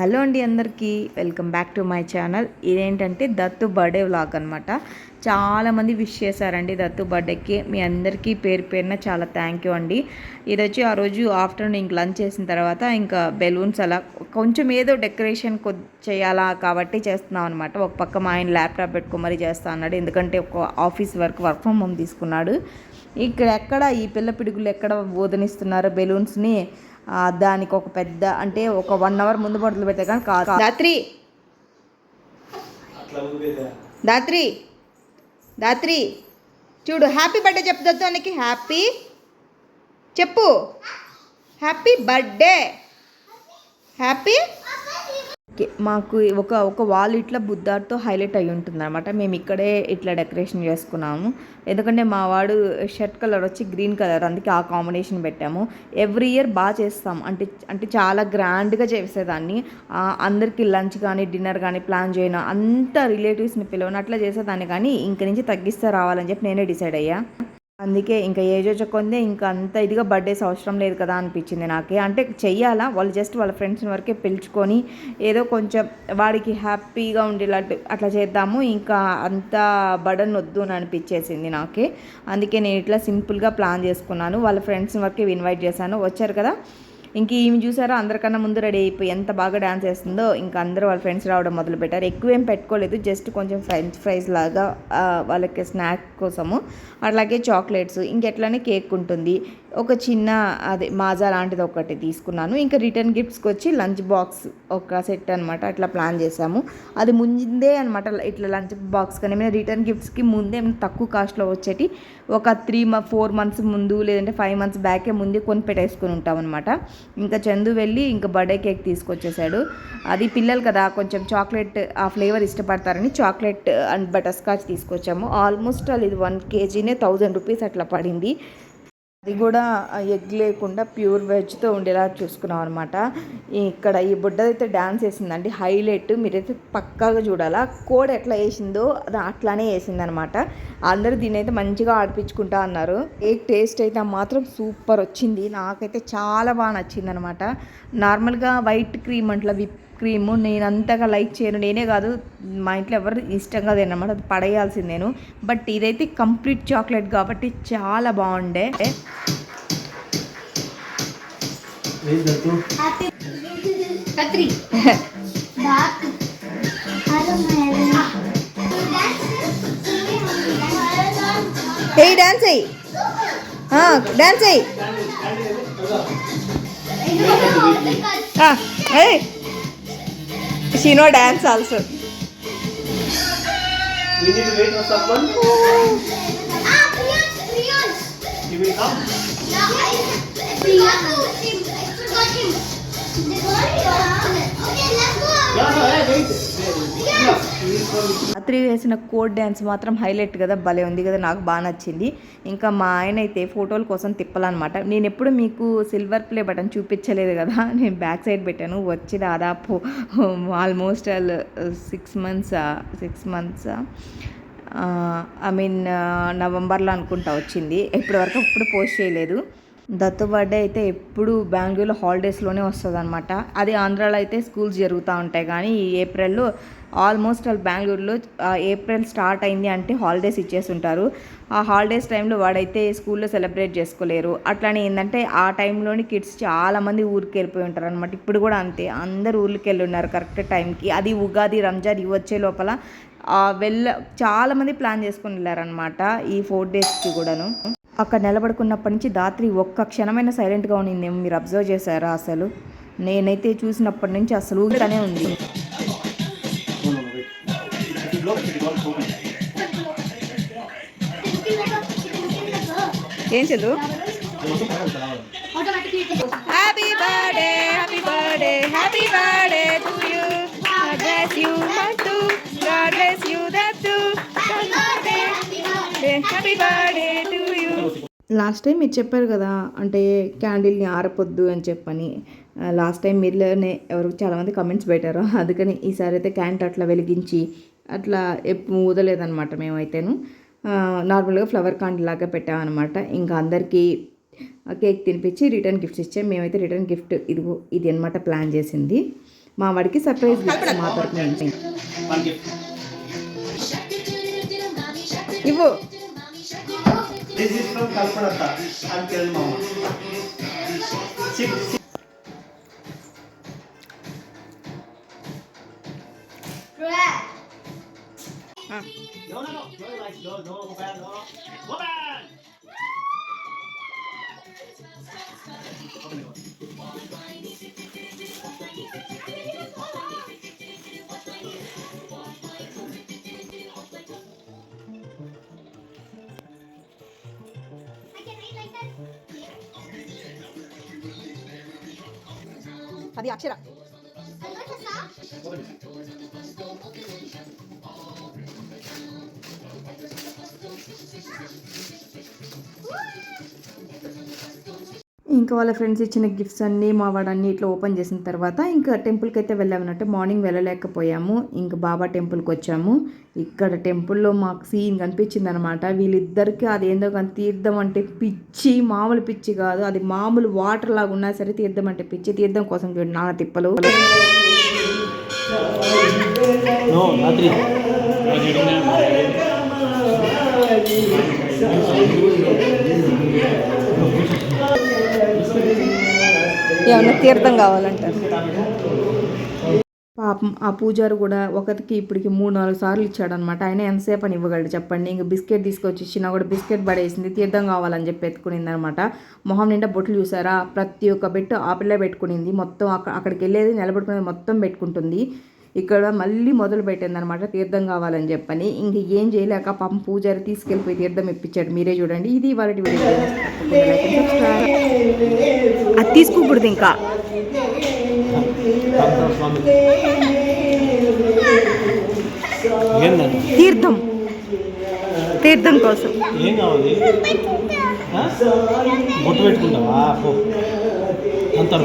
Hello అండి అందరికీ. Welcome back to my channel. ఇదేంటంటే దత్తు బర్త్డే వ్లాగ్ అనమాట చాలామంది విష్ చేశారండి దత్తు బర్త్డేకి. మీ అందరికీ పేరు పేరున చాలా థ్యాంక్ యూ అండి. ఇది వచ్చి ఆ రోజు ఆఫ్టర్నూన్ ఇంక లంచ్ చేసిన తర్వాత ఇంకా బెలూన్స్ అలా కొంచెం ఏదో డెకరేషన్ కొ చేయాలా కాబట్టి చేస్తున్నాం అనమాట ఒక పక్క మా ఆయన ల్యాప్టాప్ పెట్టుకో మరీ చేస్తా అన్నాడు. ఎందుకంటే ఒక office work work from home తీసుకున్నాడు. ఇక్కడ ఎక్కడ ఈ పిల్ల పిడుగులు ఎక్కడ బోధనిస్తున్నారు బెలూన్స్ని దానికి ఒక పెద్ద అంటే ఒక వన్ అవర్ ముందు మొదలు పెడితే కానీ కాదు. దాత్రి. దాత్రి. దాత్రి. చూడు హ్యాపీ బర్త్డే చెప్పు దత్తానికి హ్యాపీ చెప్పు. హ్యాపీ బర్త్డే హ్యాపీ మాకు ఒక ఒక వాల్ ఇట్లా బుద్ధార్తో హైలైట్ అయి ఉంటుంది అనమాట మేము ఇక్కడే ఇట్లా డెకరేషన్ చేసుకున్నాము. ఎందుకంటే మా వాడు షర్ట్ కలర్ వచ్చి గ్రీన్ కలర్ అందుకే ఆ కాంబినేషన్ పెట్టాము. ఎవ్రీ ఇయర్ బాగా చేస్తాం. అంటే అంటే చాలా గ్రాండ్గా చేసేదాన్ని. అందరికీ లంచ్ కానీ డిన్నర్ కానీ ప్లాన్ చేయను. అంత రిలేటివ్స్ని పిలవను. అట్లా చేసేదాన్ని కానీ ఇంక నుంచి తగ్గిస్తే రావాలని చెప్పి నేనే డిసైడ్ అయ్యా. అందుకే ఇంకా ఏజ్ వచ్చకుందే ఇంకా అంత ఇదిగా బర్త్డేస్ అవసరం లేదు కదా అనిపించింది నాకే. అంటే చెయ్యాలా? వాళ్ళు జస్ట్ వాళ్ళ ఫ్రెండ్స్ వరకే పిలుచుకొని ఏదో కొంచెం వాడికి హ్యాపీగా ఉండేలాంటి అట్లా చేద్దాము. ఇంకా అంత బడన్ వద్దు అని అనిపించేసింది నాకే. అందుకే నేను ఇట్లా సింపుల్గా ప్లాన్ చేసుకున్నాను. వాళ్ళ ఫ్రెండ్స్ వరకే ఇన్వైట్ చేశాను. వచ్చారు కదా? ఇంక ఈమె చూసారో? అందరికన్నా ముందు రెడీ అయిపోయి ఎంత బాగా డ్యాన్స్ చేస్తుందో ఇంకా అందరూ వాళ్ళ ఫ్రెండ్స్ రావడం మొదలు పెట్టారు ఎక్కువ ఏం పెట్టుకోలేదు జస్ట్ కొంచెం ఫ్రెంచ్ ఫ్రైస్ లాగా వాళ్ళకి స్నాక్ కోసము. అలాగే చాక్లెట్స్ ఇంకెట్లానే కేక్ ఉంటుంది. ఒక చిన్న అదే మాజా లాంటిది ఒకటి తీసుకున్నాను. ఇంకా రిటర్న్ గిఫ్ట్స్కి వచ్చి లంచ్ బాక్స్ ఒక సెట్ అనమాట అట్లా ప్లాన్ చేసాము అది ముందే అనమాట ఇట్లా లంచ్ బాక్స్ కానీ ఏమైనా రిటర్న్ గిఫ్ట్స్కి ముందే ఏమైనా తక్కువ కాస్ట్లో వచ్చేటి ఒక త్రీ మ ఫోర్ మంత్స్ ముందు లేదంటే ఫైవ్ మంత్స్ బ్యాకే ముందే కొని పెట్టేసుకుని ఉంటాం అనమాట ఇంకా చందు వెళ్ళి ఇంకా బర్త్డే కేక్ తీసుకొచ్చేసాడు. అది పిల్లలు కదా కొంచెం చాక్లెట్ ఆ ఫ్లేవర్ ఇష్టపడతారని చాక్లెట్ అండ్ బటర్ స్కాచ్ తీసుకొచ్చాము. ఆల్మోస్ట్ అది ఇది వన్ కేజీనే థౌజండ్ రూపీస్ అట్లా పడింది. అది కూడా ఎగ్ లేకుండా ప్యూర్ వెజ్తో ఉండేలా చూసుకున్నాం అనమాట ఇక్కడ ఈ బుడ్డదైతే డ్యాన్స్ వేసిందండి. హైలైట్. మీరైతే పక్కాగా చూడాలా. కోడ్ ఎట్లా వేసిందో అది అట్లానే వేసిందనమాట అందరూ దీని అయితే మంచిగా ఆడిపించుకుంటా అన్నారు. ఏ టేస్ట్ అయితే మాత్రం సూపర్ వచ్చింది. నాకైతే చాలా బాగా నచ్చింది అనమాట నార్మల్గా వైట్ క్రీమ్ అట్లా విప్ క్రీమ్ నేను అంతగా లైక్ చేయను. నేనే కాదు మా ఇంట్లో ఎవరు ఇష్టంగా తినమాట అది పడేయాల్సింది నేను. బట్ ఇదైతే కంప్లీట్ చాక్లెట్ కాబట్టి చాలా బాగుండే. డాన్స్ అయ్యి డాన్స్ అయ్యి She know dance also. We need to wait for someone. Ah, Priyansh, Priyansh. you will come. Yeah, Priyansh. I forgot him. The boy. Okay, let's go. Yeah, no yeah, wait. రాత్రి వేసిన code dance మాత్రం highlight కదా భలే ఉంది కదా నాకు బాగా నచ్చింది. ఇంకా మా ఆయన అయితే ఫోటోల కోసం తిప్పాలన్నమాట. నేను ఎప్పుడు మీకు సిల్వర్ ప్లే బటన్ చూపించలేదు కదా నేను బ్యాక్ సైడ్ పెట్టాను. వచ్చి దాదాపు almost all six months six months I mean నవంబర్లో అనుకుంటా వచ్చింది. ఇప్పటివరకు ఎప్పుడు పోస్ట్ చేయలేదు. దత్తు బర్త్డే అయితే ఎప్పుడు బెంగళూరులో హాలిడేస్లోనే వస్తుంది అనమాట అది ఆంధ్రాలో అయితే స్కూల్స్ జరుగుతూ ఉంటాయి కానీ ఈ ఏప్రిల్లో ఆల్మోస్ట్ వాళ్ళు బెంగళూరులో ఏప్రిల్ స్టార్ట్ అయింది అంటే హాలిడేస్ ఇచ్చేసి ఉంటారు ఆ హాలిడేస్ టైంలో వాడైతే స్కూల్లో సెలబ్రేట్ చేసుకోలేరు. అట్లానే ఏంటంటే ఆ టైంలోని కిడ్స్ చాలామంది ఊరికి వెళ్ళిపోయి ఉంటారు అనమాట ఇప్పుడు కూడా అంతే. అందరు ఊరికి వెళ్ళి ఉన్నారు కరెక్ట్ టైంకి. అది ఉగాది రంజాన్ ఇవి వచ్చే లోపల వెళ్ళ చాలామంది ప్లాన్ చేసుకుని వెళ్ళారనమాట ఈ ఫోర్ డేస్కి కూడాను. అక్కడ నిలబడుకున్నప్పటి నుంచి దాత్రి ఒక్క క్షణమైన సైలెంట్గా ఉండింది మీరు అబ్జర్వ్ చేశారా అసలు? నేనైతే చూసినప్పటి నుంచి అసలు ఊరికనే ఉంది. ఏం చదువు? Happy birthday happy birthday happy birthday to you God bless you మట్టు God bless you that happy birthday to you last time మీరు చెప్పారు కదా అంటే క్యాండిల్ని ఆరపొద్దు అని చెప్పని. లాస్ట్ టైం మీరులోనే ఎవరు చాలామంది కమెంట్స్ పెట్టారు. అందుకని ఈసారి అయితే క్యాంట్ అట్లా వెలిగించి అట్లా ఎప్పు ఊదలేదనమాట మేమైతేను. నార్మల్గా ఫ్లవర్ కాండ్ లాగా పెట్టామన్నమాట. ఇంకా అందరికీ కేక్ తినిపించి రిటర్న్ గిఫ్ట్స్ ఇచ్చాం. మేమైతే రిటర్న్ గిఫ్ట్ ఇదిగో ఇది అనమాట ప్లాన్ చేసింది. మా వాడికి సర్ప్రైజ్ గిఫ్ట్ మా తరపు ఇవ్వు. This is from this is from కల్పనత SIT ఆ. No, no, no. No, like, no, no, go back, no. Go back! Open it, open it. అది అక్షర ఇంకా వాళ్ళ ఫ్రెండ్స్ ఇచ్చిన గిఫ్ట్స్ అన్నీ మా వాడు అన్ని ఇట్లా ఓపెన్ చేసిన తర్వాత ఇంకా టెంపుల్కి అయితే వెళ్ళామన్నట్టు మార్నింగ్ వెళ్ళలేకపోయాము. ఇంకా బాబా టెంపుల్కి వచ్చాము. ఇక్కడ టెంపుల్లో మాకు సీన్ కనిపించింది అనమాట వీళ్ళిద్దరికి అది ఏందో కానీ తీర్థం అంటే పిచ్చి మామూలు పిచ్చి కాదు. అది మామూలు వాటర్ లాగా ఉన్నా సరే తీర్థం అంటే పిచ్చి. తీర్థం కోసం చూడండి నాన్న తిప్పలు. ఏమన్నా తీర్థం కావాలంటారు? పాపం ఆ పూజారు కూడా ఒకరికి ఇప్పటికి మూడు నాలుగు సార్లు ఇచ్చాడనమాట ఆయన ఎంతసేపు అని ఇవ్వగలడు చెప్పండి. ఇంక బిస్కెట్ తీసుకొచ్చి ఇచ్చిన కూడా బిస్కెట్ పడేసింది తీర్థం కావాలని చెప్పి ఎత్తుకునింది అనమాట మొహం నిండా బొట్లు చూసారా? ప్రతి ఒక్క బెట్టు ఆ పిల్ల పెట్టుకునింది. మొత్తం అక్కడ అక్కడికి వెళ్ళేది నిలబడుకునేది మొత్తం పెట్టుకుంటుంది. ఇక్కడ మళ్ళీ మొదలు పెట్టింది అనమాట తీర్థం కావాలని చెప్పని. ఇంక ఏం చేయలేక పాపం పూజారి తీసుకెళ్ళిపోయి తీర్థం ఇప్పించాడు. మీరే చూడండి. ఇది వాళ్ళ వీడియో. అది తీసుకోకూడదు ఇంకా. తీర్థం. తీర్థం కోసం. ఏం కావాలి? ఆ? బొట్టు పెట్టుకుంటావా? పో. అంటారు